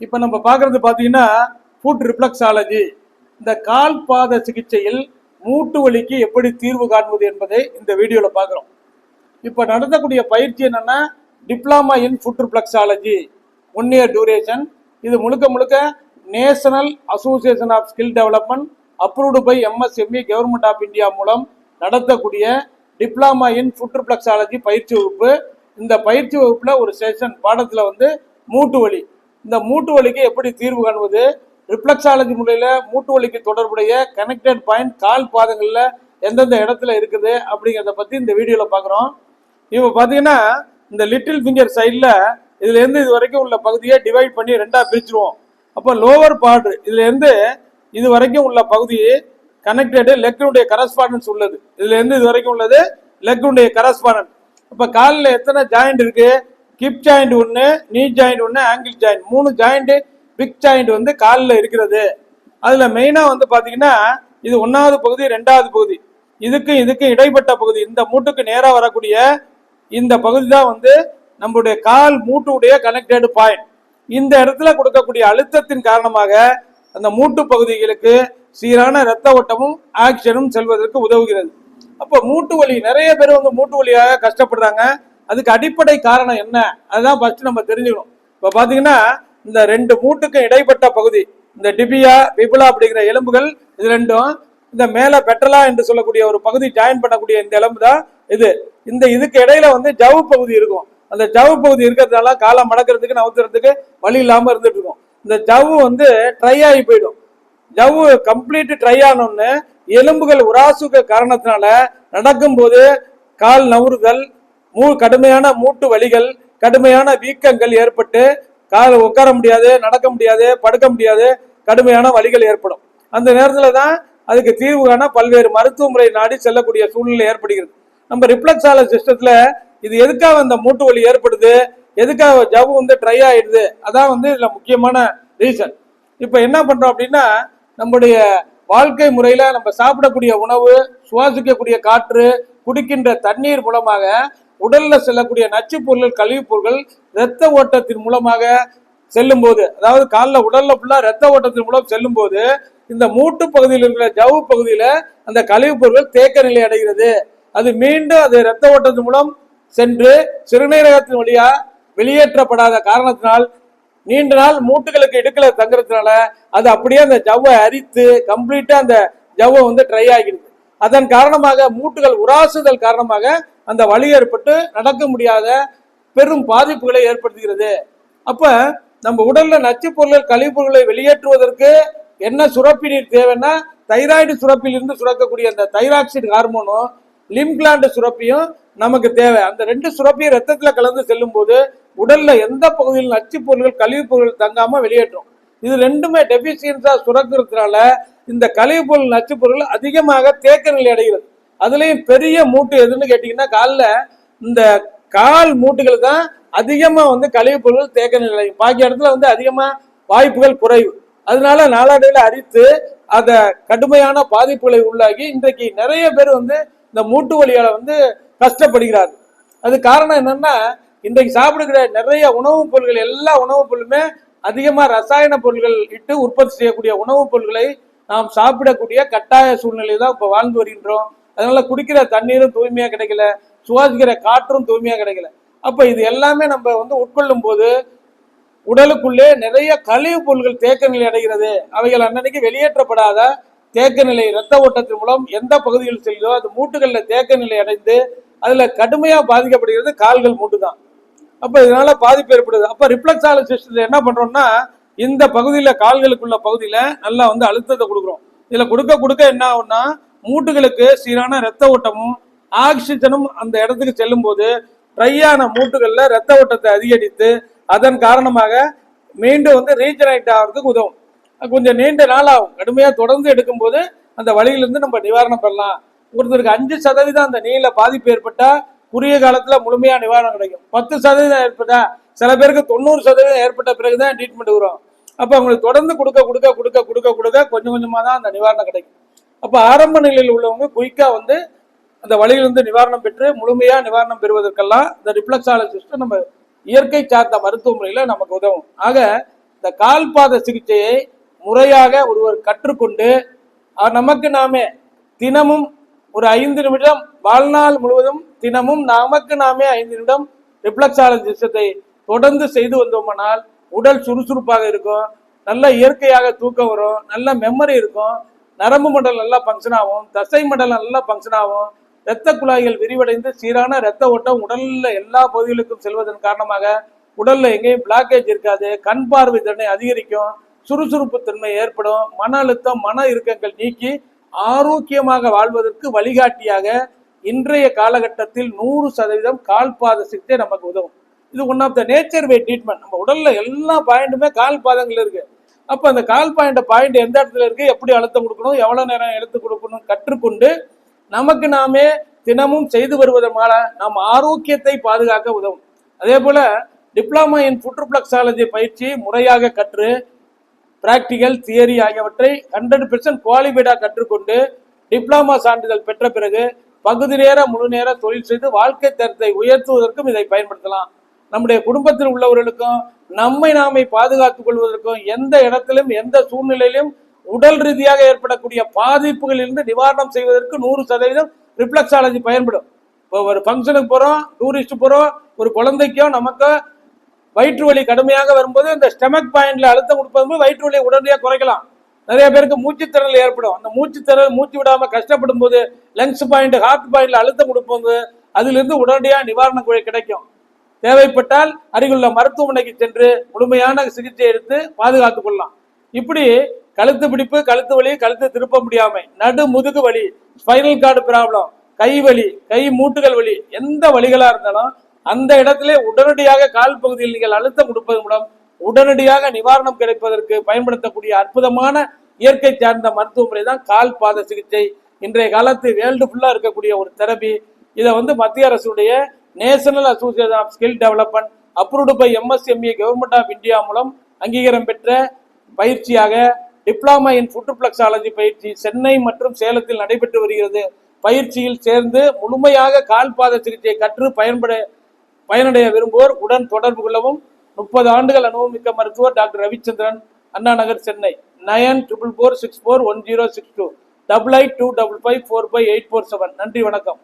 இப்போ நம்ம பார்க்கறது பார்த்தீங்கன்னா ஃபுட் ரிஃப்ளக்ஸாலஜி இந்த கால் பாத சிகிச்சையில் மூட்டு வலிக்கு எப்படி தீர்வு காண்பது என்பதை இந்த வீடியோவில் பார்க்குறோம் இப்போ நடத்தக்கூடிய பயிற்சி என்னென்னா diploma in foot reflexology one year duration இது முழுக்க முழுக்க national association of skill development approved by MSME government of India மூலம் நடத்தக்கூடிய டிப்ளமா இன் ஃபுட் ரிஃப்ளக்ஸாலஜி பயிற்சி வகுப்பு. இந்த பயிற்சி வகுப்பில் ஒரு செஷன் பாடத்தில் வந்து மூட்டு வலி. இந்த மூட்டு வலிக்கு எப்படி தீர்வு காணுவது ரிப்ளக்ஸாலஜி முறையில் மூட்டு வலிக்கு தொடர்புடைய கனெக்டட் பாயிண்ட் கால் பாதங்களில் எந்தெந்த இடத்துல இருக்குது அப்படிங்கிறத பற்றி இந்த வீடியோவில் பார்க்குறோம். இப்போ பார்த்தீங்கன்னா இந்த லிட்டில் ஃபிங்கர் சைடில் இதுலேருந்து இது வரைக்கும் உள்ள பகுதியை டிவைட் பண்ணி ரெண்டாக பிரிச்சுருவோம். அப்போ லோவர் பார்ட் இதுலேருந்து இது வரைக்கும் உள்ள பகுதி கனெக்டடு லெக்கினுடைய கரஸ்பாண்டன்ஸ் உள்ளது. இதுலேருந்து இது வரைக்கும் உள்ளது லெக்கினுடைய கரஸ்பாண்டன்ஸ் இப்போ காலில் எத்தனை ஜாயிண்ட் இருக்குது கிப் ஜாயிண்ட் ஒன்று நீ ஜாயிண்ட் ஒன்று ஆங்கிள் ஜாயிண்ட். மூணு ஜாயிண்ட் பிக் ஜாயிண்ட் வந்து காலில் இருக்கிறது. அதில் மெயினாக வந்து பார்த்தீங்கன்னா இது ஒன்றாவது பகுதி ரெண்டாவது பகுதி. இதுக்கும் இதுக்கும் இடைப்பட்ட பகுதி. இந்த மூட்டுக்கு நேராக வரக்கூடிய இந்த பகுதி தான் வந்து நம்மளுடைய கால் மூட்டுடைய கனெக்டடு பாயிண்ட் இந்த இடத்துல கொடுக்கக்கூடிய அழுத்தத்தின் காரணமாக அந்த மூட்டு பகுதிகளுக்கு சீரான இரத்த ஓட்டமும் ஆக்ஷனும் செல்வதற்கு உதவுகிறது. அப்போ மூட்டு வலி நிறைய பேர் வந்து மூட்டு வலியாக கஷ்டப்படுறாங்க. அதுக்கு அடிப்படை காரணம் என்ன? அதுதான் ஃபர்ஸ்ட் நம்ம தெரிஞ்சுக்கணும். இப்போ பார்த்தீங்கன்னா இந்த ரெண்டு மூட்டுக்கும் இடைப்பட்ட பகுதி இந்த டிபியா விபுலா அப்படிங்கிற எலும்புகள் இது ரெண்டும் இந்த மேலே பெட்டலா என்று சொல்லக்கூடிய ஒரு பகுதி ஜாயின் பண்ணக்கூடிய இந்த எலும்பு தான் இது. இந்த இதுக்கு இடையில வந்து ஜவு பகுதி இருக்கும். அந்த ஜவு பகுதி இருக்கிறதுனால காலை மடக்கிறதுக்கு நவுத்துறதுக்கு வழி இல்லாமல் இருந்துட்டு இருக்கும். இந்த ஜவ்வு வந்து ட்ரை ஆகி போயிடும். ஜவ்வு கம்ப்ளீட் ட்ரை ஆனோன்னு எலும்புகள் உராசுக்க காரணத்தினால நடக்கும்போது கால் நவுறுதல் மூ கடுமையான மூட்டு வலிகள் கடுமையான வீக்கங்கள் ஏற்பட்டு காலில் உட்கார முடியாது நடக்க முடியாது படுக்க முடியாது கடுமையான வலிகள் ஏற்படும். அந்த நேரத்தில் தான் அதுக்கு தீர்வு காண பல்வேறு மருத்துவ முறை நாடி செல்லக்கூடிய சூழ்நிலை ஏற்படுகிறது. நம்ம ரிஃப்ளக்ஸால சிஸ்டத்தில் இது எதுக்காக அந்த மூட்டு வலி ஏற்படுது எதுக்காக ஜவ்வு வந்து ட்ரை ஆயிடுது அதான் வந்து இதில் முக்கியமான ரீசன் இப்போ என்ன பண்ணுறோம் அப்படின்னா நம்முடைய வாழ்க்கை முறையில் நம்ம சாப்பிடக்கூடிய உணவு சுவாசிக்கக்கூடிய காற்று குடிக்கின்ற தண்ணீர் மூலமாக உடல்ல செல்லக்கூடிய நச்சு பொருள்கள் கழிவுப் பொருட்கள் இரத்த ஓட்டத்தின் மூலமாக செல்லும் போது அதாவது காலில் உடல்ல ஃபுல்லா ரத்த ஓட்டத்தின் மூலம் செல்லும் போது இந்த மூட்டு பகுதியில் இருக்கிற ஜவு பகுதியில அந்த கழிவுப் பொருட்கள் தேக்க நிலை அடைகிறது. அது மீண்டும் அது ரத்த ஓட்டத்தின் மூலம் சென்று சிறுநீரகத்தின் வழியா வெளியேற்றப்படாத காரணத்தினால் நீண்ட நாள் மூட்டுகளுக்கு இடுக்கல தங்குறதுனால அது அப்படியே அந்த ஜவ்வை அரித்து கம்ப்ளீட்டா அந்த ஜவ்வை வந்து ட்ரை ஆகிடுது. அதன் காரணமாக மூட்டுகள் உராசுதல் காரணமாக அந்த வலி ஏற்பட்டு நடக்க முடியாத பெரும் பாதிப்புகளை ஏற்படுத்துகிறது. அப்ப நம்ம உடல்ல நச்சு பொருள்கள் கழிவுகளை வெளியேற்றுவதற்கு என்ன சுரப்பி நீர் தேவைன்னா தைராய்டு சுரப்பில் இருந்து சுரக்கக்கூடிய அந்த தைராக்சைடு ஹார்மோனும் லிம்கிளாண்டு சுரப்பியும் நமக்கு தேவை. அந்த ரெண்டு சுரப்பியும் ரத்தத்தில் கலந்து செல்லும் போது உடல்ல எந்த பகுதியில் நச்சுப் பொருள்கள் கழிவுப் பொருட்கள் தங்காம வெளியேற்றும். இது ரெண்டுமே டெபிஷியன்ஸா சுரக்கிறதுனால இந்த கழிவுப் பொருள் நச்சு பொருள் அதிகமாக தேக்க நிலை அடைகிறது. அதுலேயும் பெரிய மூட்டு எதுன்னு கேட்டீங்கன்னா காலில் இந்த கால் மூட்டுகள் தான் அதிகமாக வந்து கழிவுப் பொருட்கள் தேக்க நிலை. பாக்கி இடத்துல வந்து அதிகமாக வாய்ப்புகள் குறைவு. அதனால நாளடைவில் அரித்து அதை கடுமையான பாதிப்புகளை உள்ளாகி இன்றைக்கு நிறைய பேர் வந்து இந்த மூட்டு வலியால வந்து கஷ்டப்படுகிறார் அது காரணம் என்னன்னா இன்றைக்கு சாப்பிடுகிற நிறைய உணவுப் பொருட்கள் எல்லா உணவுப் பொருளுமே அதிகமாக ரசாயன பொருட்கள் இட்டு உற்பத்தி செய்யக்கூடிய உணவுப் பொருட்களை நாம் சாப்பிடக்கூடிய கட்டாய சூழ்நிலை தான் இப்போ வாழ்ந்து வருகின்றோம். அதனால குடிக்கிற தண்ணீரும் தூய்மையா கிடைக்கல சுவாசிக்கிற காற்றும் தூய்மையா கிடைக்கல. அப்ப இது எல்லாமே நம்ம வந்து உட்கொள்ளும் போது உடலுக்குள்ளே நிறைய கழிவுப் பொருட்கள் தேக்க நிலை அடைகிறது. அவைகள் அன்னன்னைக்கு வெளியேற்றப்படாத தேக்க நிலை இரத்த ஓட்டத்தின் மூலம் எந்த பகுதியில் செல்கிறதோ அது மூட்டுகளில் தேக்க நிலை அடைந்து அதுல கடுமையா பாதிக்கப்படுகிறது கால்கள் மூட்டு தான் அப்ப இதனால பாதிப்பு ஏற்படுது. அப்ப ரிஃப்ளக்ஸால சிஸ்டத்தில் என்ன பண்றோம்னா இந்த பகுதியில கால்களுக்குள்ள பகுதியில நல்லா வந்து அழுத்தத்தை கொடுக்குறோம். இதுல கொடுக்க கொடுக்க என்ன ஆகும்னா மூட்டுகளுக்கு சீரான இரத்த ஓட்டமும் ஆக்சிஜனும் அந்த இடத்துக்கு செல்லும் போது ட்ரையான மூட்டுகள்ல இரத்த ஓட்டத்தை அதிகரித்து அதன் காரணமாக மீண்டும் வந்து ரீஜனைட் ஆகிறதுக்கு உதவும். கொஞ்சம் நீண்ட நாள் ஆகும் கடுமையாக தொடர்ந்து எடுக்கும்போது அந்த வழியிலிருந்து நம்ம நிவாரணம் பெறலாம். ஒருத்தருக்கு அஞ்சு சதவீதம் அந்த நீல பாதிப்பு ஏற்பட்டால் குறுகிய காலத்தில் முழுமையாக நிவாரணம் கிடைக்கும். பத்து சதவீதம் ஏற்பட்டா சில பேருக்கு தொண்ணூறு சதவீதம் ஏற்பட்ட பிறகு தான் ட்ரீட்மெண்ட் வரும் அப்போ அவங்களுக்கு தொடர்ந்து கொடுக்க கொடுக்க கொடுக்க கொடுக்க கொடுக்க கொஞ்சம் கொஞ்சமாக தான் அந்த நிவாரணம் கிடைக்கும். அப்போ ஆரம்ப நிலையில் உள்ளவங்க குயிக்காக வந்து அந்த வழியிலிருந்து நிவாரணம் பெற்று முழுமையாக நிவாரணம் பெறுவதற்கெல்லாம் இந்த ரிஃப்ளக்ஸாலஜிஸ்ட் நம்ம இயற்கை சார்ந்த மருத்துவமுறையில் நமக்கு உதவும். ஆக இந்த கால்பாத சிகிச்சையை முறையாக ஒருவர் கற்றுக்கொண்டு நமக்கு நாமே தினமும் ஒரு ஐந்து நிமிடம் வாழ்நாள் முழுவதும் தினமும் நமக்கு நாமே ஐந்து நிமிடம் ரிப்ளக்ஸாலஜிஸ்டத்தை தொடர்ந்து செய்து வந்தோம்னால் உடல் சுறுசுறுப்பாக இருக்கும் நல்ல இயற்கையாக தூக்கம் வரும் நல்ல மெமரி இருக்கும் நரம்பு மண்டலம் நல்லா ஃபங்க்ஷன் ஆகும் தசை மண்டலம் நல்லா ஃபங்க்ஷன் ஆகும். இரத்த குழாய்கள் விரிவடைந்து சீரான இரத்த ஓட்டம் உடல்ல எல்லா பகுதிகளுக்கும் செல்வதன் காரணமாக உடல்ல எங்கேயும் பிளாக்கேஜ் இருக்காது. கண் பார்வை திறனை அதிகரிக்கும். சுறுசுறுப்பு தன்மை ஏற்படும். மன அழுத்தம் மன இறுக்கங்கள் நீக்கி ஆரோக்கியமாக வாழ்வதற்கு வழிகாட்டியாக இன்றைய காலகட்டத்தில் நூறு சதவீதம் கால்பாத சிகிச்சை நமக்கு உதவும். இது one of the nature way treatment நம்ம உடல்ல எல்லா பாயிண்ட்டுமே கால் பாதங்கள் இருக்குது அப்ப அந்த கால் பாயிண்ட் பாயிண்ட் எந்த இடத்துல இருக்கு எப்படி அழுத்தம் கொடுக்கணும் எவ்வளவு நேரம் எடுத்து கொடுக்கணும் கற்றுக்கொண்டு நமக்கு நாமே தினமும் செய்து வருவதனால நாம் ஆரோக்கியத்தை பாதுகாக்க உதவும். அதே போல டிப்ளமா இன் புற்றுப்ளக்ஸாலஜி பயிற்சி முறையாக கற்று பிராக்டிகல் தியரி ஆகியவற்றை ஹண்ட்ரட் பெர்சன்ட் குவாலிஃபைடாக கற்றுக்கொண்டு டிப்ளமா சான்றிதழ் பெற்ற பிறகு பகுதி நேர முழு நேர தொழில் செய்து வாழ்க்கை தரத்தை உயர்த்துவதற்கும் இதை பயன்படுத்தலாம். நம்முடைய குடும்பத்தில் உள்ளவர்களுக்கும் நம்மை நாமை பாதுகாத்துக் கொள்வதற்கும் எந்த இடத்திலும் எந்த சூழ்நிலையிலும் உடல் ரீதியாக ஏற்படக்கூடிய பாதிப்புகளிலிருந்து நிவாரணம் செய்வதற்கு நூறு சதவீதம் ரிஃப்ளெக்ஸாலஜி பயன்படும். இப்போ ஒரு ஃபங்க்ஷனுக்கு போகிறோம் டூரிஸ்ட் போகிறோம் ஒரு குழந்தைக்கோ நமக்கோ வயிற்று வலி கடுமையாக வரும்போது இந்த ஸ்டெமக் பாயிண்ட்ல அழுத்தம் கொடுப்பது வயிற்று வலியை உடனடியாக குறைக்கலாம். நிறைய பேருக்கு மூச்சுத்திறல் ஏற்படும். அந்த மூச்சுத்திறல் மூச்சு விடாம கஷ்டப்படும் போது லங்ஸ் பாயிண்ட் ஹார்ட் பாயிண்ட்ல அழுத்தம் கொடுப்போம் அதிலிருந்து உடனடியாக நிவாரணம் கிடை- கிடைக்கும். தேவைப்பட்டால் அருகிலுள்ள மருத்துவமனைக்கு சென்று முழுமையான சிகிச்சை எடுத்து பாதுகாத்துக் கொள்ளலாம். இப்படி கழுத்து பிடிப்பு கழுத்து வலி கழுத்து திருப்ப முடியாமை நடு முதுகு வலி ஸ்பைனல் கார்டு ப்ராப்ளம் கை வலி கை மூட்டுகள் வலி எந்த வழிகளா இருந்தாலும் அந்த இடத்திலே உடனடியாக கால் பகுதியில் நீங்கள் அழுத்தம் கொடுப்பதன் மூலம் உடனடியாக நிவாரணம் கிடைப்பதற்கு பயன்படுத்தக்கூடிய அற்புதமான இயற்கை சார்ந்த மருத்துவ முறை தான் கால் பாத சிகிச்சை. இன்றைய காலத்து வேர்ல்டு ஃபுல்லா இருக்கக்கூடிய ஒரு தெரபி. இதை வந்து மத்திய அரசுடைய national association of skill development approved by MSME government of India மூலம் அங்கீகாரம் பெற்ற பயிற்சியாக டிப்ளமா இன் புற்றுப்ளக்ஸாலஜி பயிற்சி சென்னை மற்றும் சேலத்தில் நடைபெற்று வருகிறது. பயிற்சியில் சேர்ந்து முழுமையாக கால்பாத சிகிச்சையை கற்று பயன்பட பயனடைய விரும்புவோர் உடன் தொடர்பு கொள்ளவும் முப்பது ஆண்டுகள் அனுபவமிக்க மருத்துவர் doctor Ravichandran Anna Nagar Chennai. Nine triple four six four one zero six two double eight two double five four five eight four seven நன்றி வணக்கம்.